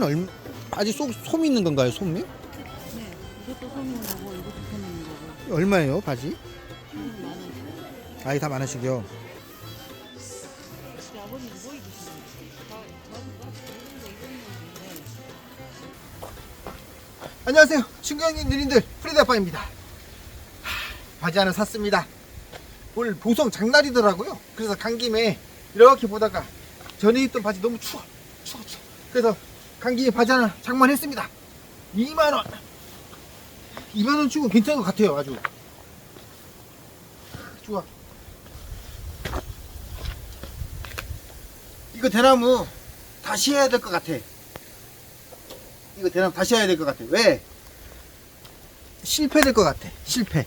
이건 얼 아직 소, 솜 있는 건가요? 솜이? 네. 이것도 손님 거고 이것도 손님 거고. 얼마예요, 바지? 만 원. 아이 다 많으시고요. 우리 아버님 뭐 입으시는 거예요? 안녕하세요. 친구형님 누님들 프리드 아빠입니다. 하, 바지 하나 샀습니다. 오늘 보성 장날이더라고요. 그래서 간 김에 이렇게 보다가 전에 입던 바지 너무 추워. 추워, 추워. 그래서 간 김에 바지 하나 장만했습니다. 2만원. 2만원 치고 괜찮은 것 같아요. 아주. 좋아. 이거 대나무 다시 해야 될 것 같아. 이거 대나무 다시 해야 될 것 같아. 왜? 실패될 것 같아. 실패.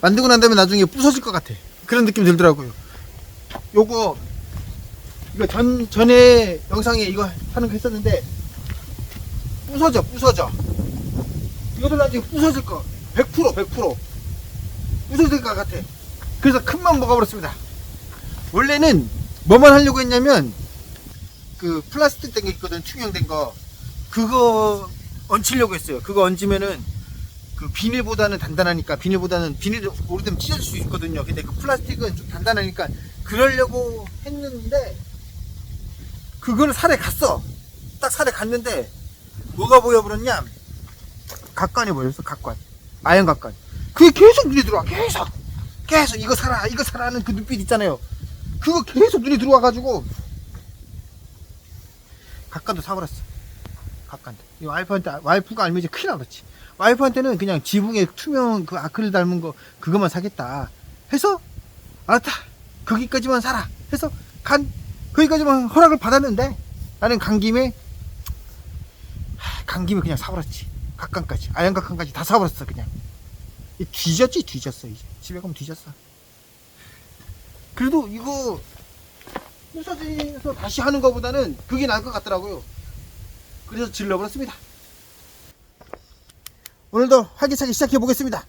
만들고 난 다음에 나중에 부서질 것 같아. 그런 느낌 들더라고요. 요거 이거 전 전에 영상에 이거 하는 거 했었는데 부서져, 부서져. 이것도 나중에 부서질 거. 100% 100% 부서질 것 같아. 그래서 큰맘 먹어버렸습니다. 원래는 뭐만 하려고 했냐면 그 플라스틱 된 게 있거든 투명된 거 그거 얹히려고 했어요. 그거 얹으면은 그 비닐보다는 단단하니까 비닐보다는 비닐 오래되면 찢어질 수 있거든요. 근데 그 플라스틱은 좀 단단하니까 그러려고 했는데 그거는 살에 갔어. 딱 살에 갔는데 뭐가 보여 버렸냐? 각관이 보였어. 각관. 아연 각관. 그게 계속 눈에 들어와. 계속. 계속 이거 사라. 이거 사라는 그 눈빛 있잖아요. 그거 계속 눈에 들어와가지고 각관도 사버렸어. 각관도. 이 와이프한테 와이프가 알면 이제 큰일 나겠지. 와이프한테는 그냥 지붕에 투명 그 아크릴 닮은 거 그것만 사겠다. 해서 알았다. 거기까지만 사라. 해서 간 거기까지만 허락을 받았는데 나는 간 김에 하, 간 김에 그냥 사버렸지. 각관까지 아연 각관까지 다 사버렸어 그냥. 이 뒤졌지 뒤졌어 이제 집에 가면 뒤졌어. 그래도 이거 부서져서 다시 하는 것보다는 그게 나을 것 같더라고요. 그래서 질러버렸습니다. 오늘도 활기차게 시작해 보겠습니다.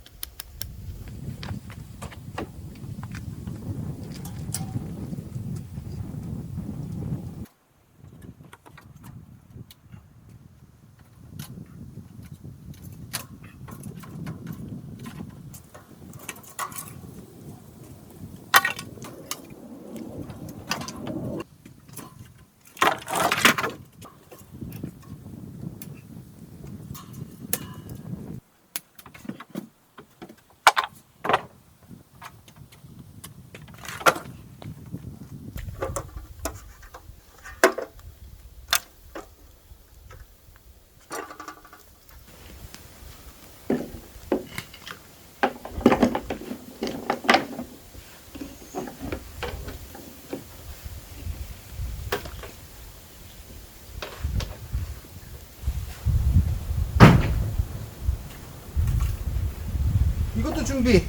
이것도 준비.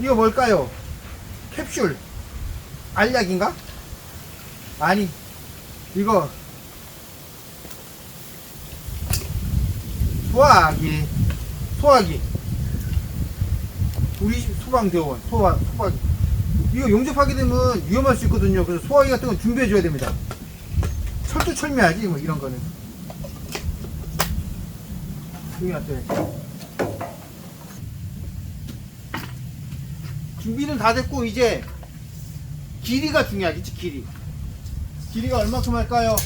이거 뭘까요? 캡슐. 알약인가? 아니, 이거 소화기. 소화기. 우리 집 소방대원. 소화, 소화기. 이거 용접하게 되면 위험할 수 있거든요. 그래서 소화기 같은 건 준비해줘야 됩니다. 철두철미하지, 뭐, 이런 거는. 놨어 준비는 다 됐고 이제 길이가 중요하겠지 길이 길이가 얼마큼 할까요?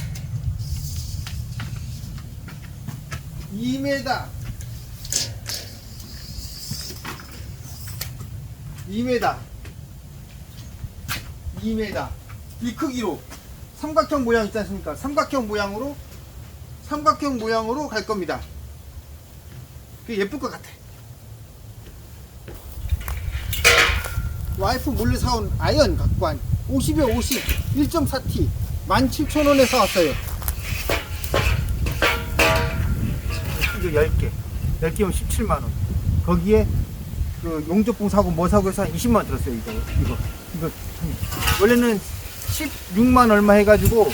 2m 2m 2m 이 크기로 삼각형 모양 있지 않습니까? 삼각형 모양으로 삼각형 모양으로 갈 겁니다. 그게 예쁠 것 같아. 와이프 몰래 사온 아이언 각관 50에 50 1.4T 17,000원에 사왔어요. 이거 10개 10개면 17만원. 거기에 그 용접봉 사고 뭐 사고 해서 한 20만원 들었어요 이거. 이거. 이거. 참. 원래는 16만 얼마 해가지고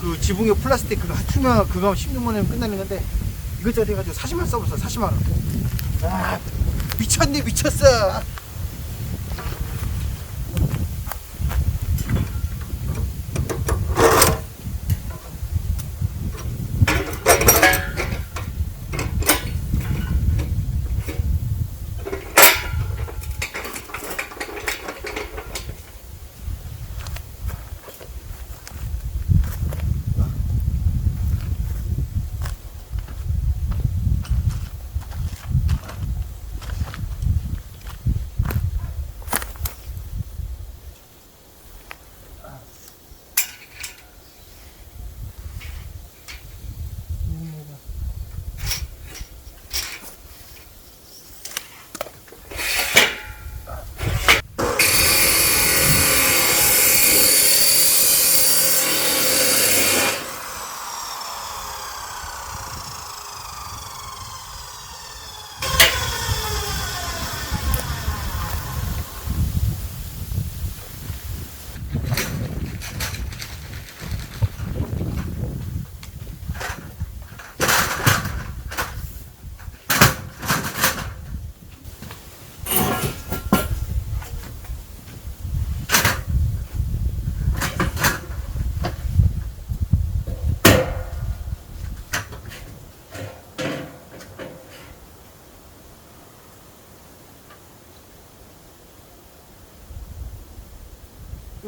그 지붕에 플라스틱 그거 투명 그거 16만원이면 끝나는 건데 이것저것 해가지고 40만원 써버렸어 40만원. 아 미쳤네 미쳤어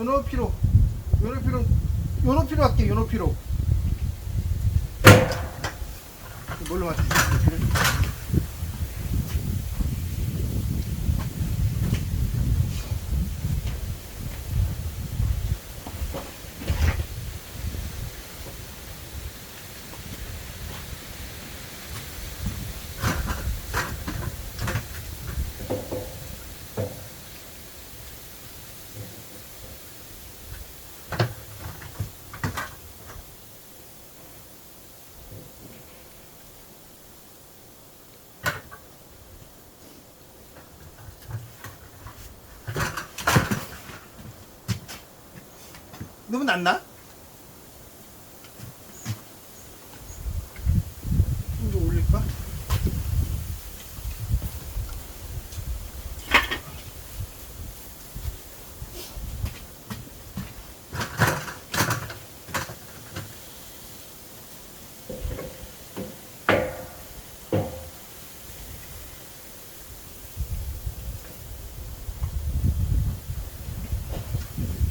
요 높이로 요 높이로 요 높이로 할게요 요 높이로 뭘로 맞추지? 낮나? 좀 더 올릴까?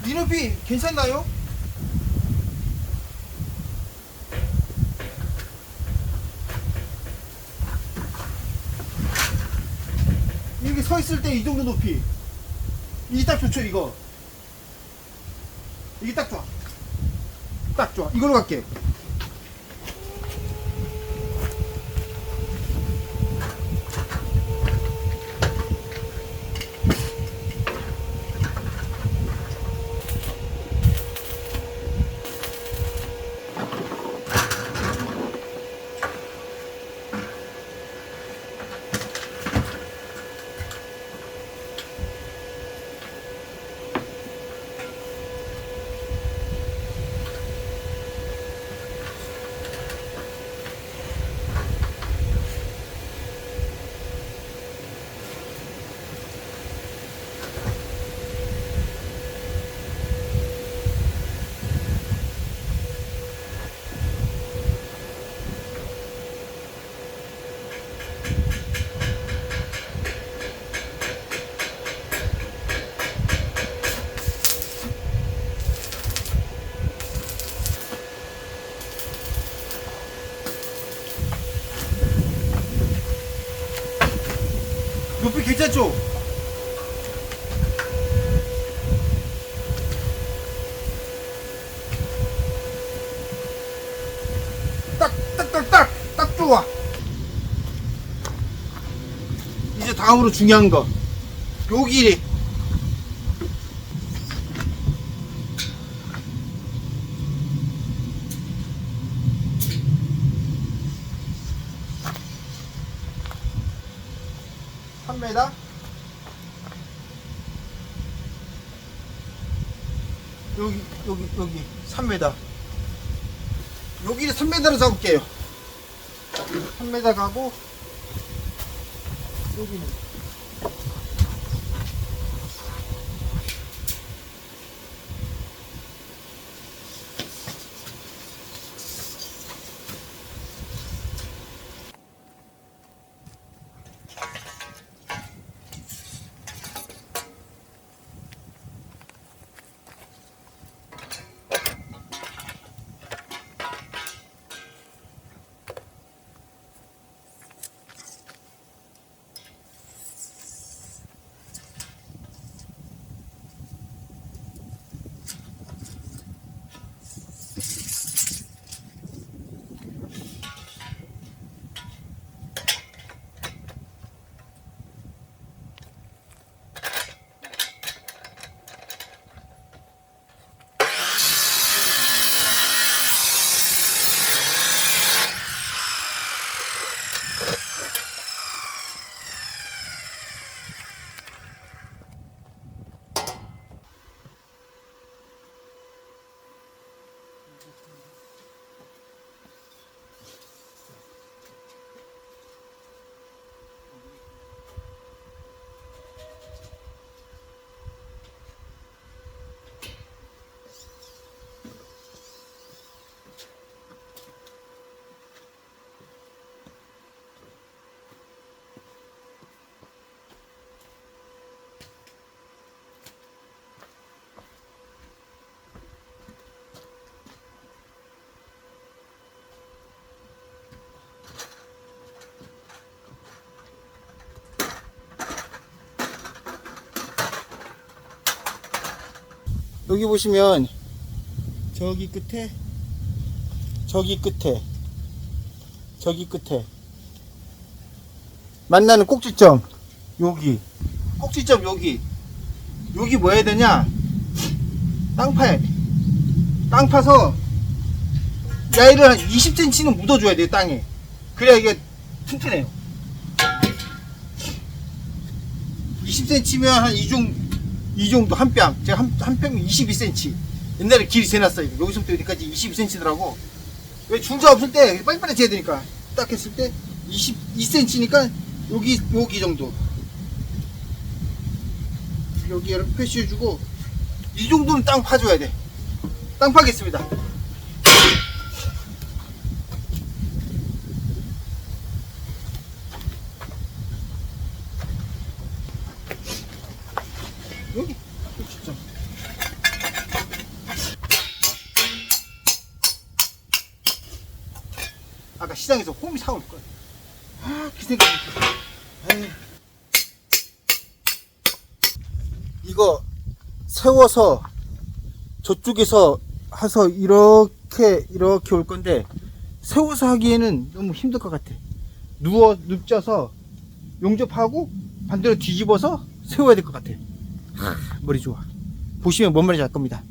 이 높이 괜찮나요? 이렇게 서 있을 때 이 정도 높이. 이게 딱 좋죠 이거. 이게 딱 좋아. 딱 좋아. 이걸로 갈게 요 높이 괜찮죠? 딱, 딱, 딱, 딱, 딱 좋아. 이제 다음으로 중요한 거. 요 길이. 삼메다 여기 여기 여기 3m 여기를 3m로 잡을게요. 3m 가고 여기는 여기 보시면 저기 끝에? 저기 끝에. 저기 끝에. 만나는 꼭지점. 여기. 꼭지점 여기. 여기 뭐 해야 되냐? 땅 파야 돼땅 파서 야이를 한 20cm는 묻어줘야 돼요 땅에. 그래야 이게 튼튼해요. 20cm면 한이 정도 이 정도 한 뺨 제가 한, 한 뺨이 22cm 옛날에 길이 재놨어요. 여기서부터 여기까지 22cm더라고. 왜 줄자 없을 때 빨리빨리 재야 되니까. 딱 했을 때 22cm니까 여기 여기 정도. 여기 이렇게 표시해주고 이 정도는 땅 파줘야 돼. 땅 파겠습니다. 세워서 저쪽에서 해서 이렇게 이렇게 올 건데 세워서 하기에는 너무 힘들 것 같아. 누워 눕져서 용접하고 반대로 뒤집어서 세워야 될 것 같아. 하, 머리 좋아. 보시면 뭔 말인지 알 겁니다.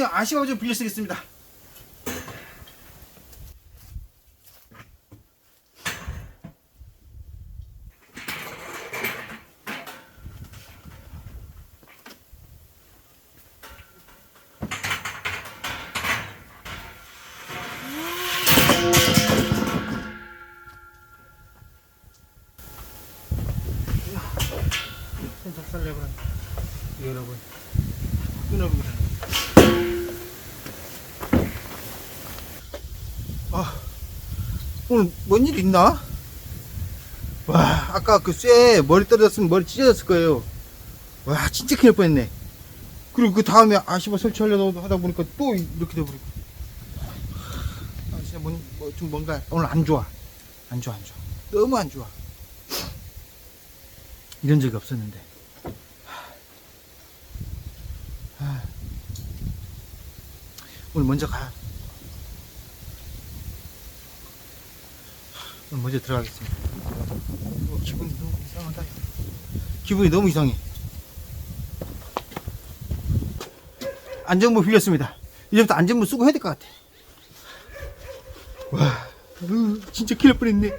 형님 아쉬워 좀 빌려 쓰겠습니다. 여러분 끊어보자 오늘 뭔 일 있나? 와 아까 그 쇠 머리 떨어졌으면 머리 찢어졌을 거예요. 와 진짜 큰일 날 뻔했네. 그리고 그 다음에 아시바 설치하려고 하다 보니까 또 이렇게 돼버리고. 아 진짜 뭔, 뭐, 좀 뭔가 오늘 안 좋아. 안 좋아 안 좋아. 너무 안 좋아. 이런 적이 없었는데. 하, 오늘 먼저 가. 오늘 먼저 들어가겠습니다. 어, 기분이 너무 이상하다. 기분이 너무 이상해. 안전모 빌렸습니다. 이제부터 안전모 쓰고 해야 될 것 같아. 와, 으, 진짜 큰일 날 뻔했네.